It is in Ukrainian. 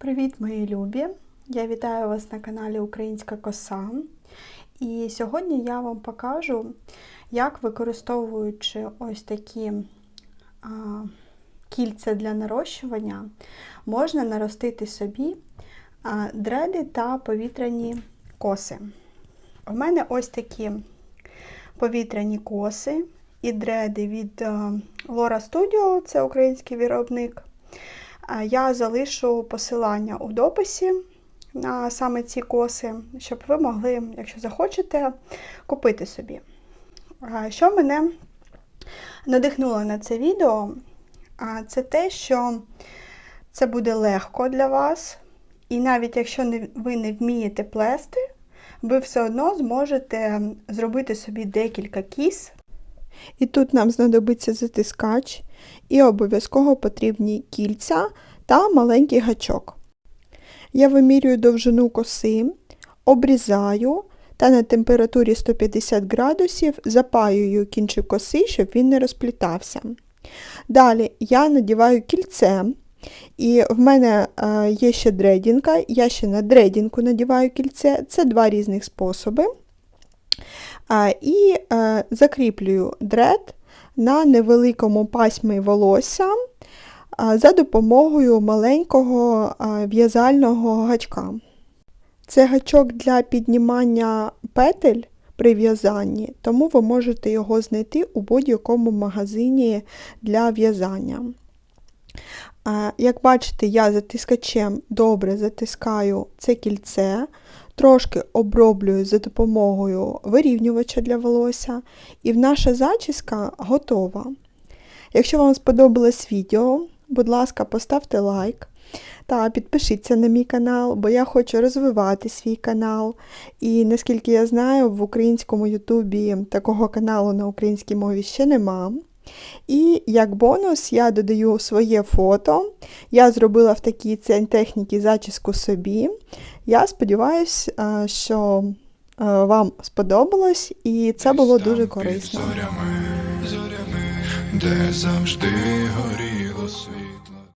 Привіт, мої любі! Я вітаю вас на каналі Українська Коса. І сьогодні я вам покажу, як використовуючи ось такі а, кільця для нарощування, можна наростити собі а, дреди та повітряні коси. У мене ось такі повітряні коси і дреди від а, Lora Studio, це український виробник. Я залишу посилання у дописі на саме ці коси, щоб ви могли, якщо захочете, купити собі. Що мене надихнуло на це відео, це те, що це буде легко для вас, і навіть якщо ви не вмієте плести, ви все одно зможете зробити собі декілька кіс. І тут нам знадобиться затискач, і обов'язково потрібні кільця та маленький гачок. Я вимірюю довжину коси, обрізаю та на температурі 150 градусів запаюю кінчик коси, щоб він не розплітався. Далі я надіваю кільце, і в мене е, є ще дредінка, я ще на дредінку надіваю кільце, це два різних способи. І е, закріплюю дред на невеликому пасьмі волосся за допомогою маленького в'язального гачка. Це гачок для піднімання петель при в'язанні, тому ви можете його знайти у будь-якому магазині для в'язання. Як бачите, я затискачем добре затискаю це кільце, трошки оброблюю за допомогою вирівнювача для волосся, і наша зачіска готова. Якщо вам сподобалось відео, будь ласка, поставте лайк та підпишіться на мій канал, бо я хочу розвивати свій канал. І наскільки я знаю, в українському Ютубі такого каналу на українській мові ще нема. І як бонус я додаю своє фото. Я зробила в такій техніці зачіску собі. Я сподіваюся, що е, вам сподобалось і це було дуже корисно. Де завжди горіло світло.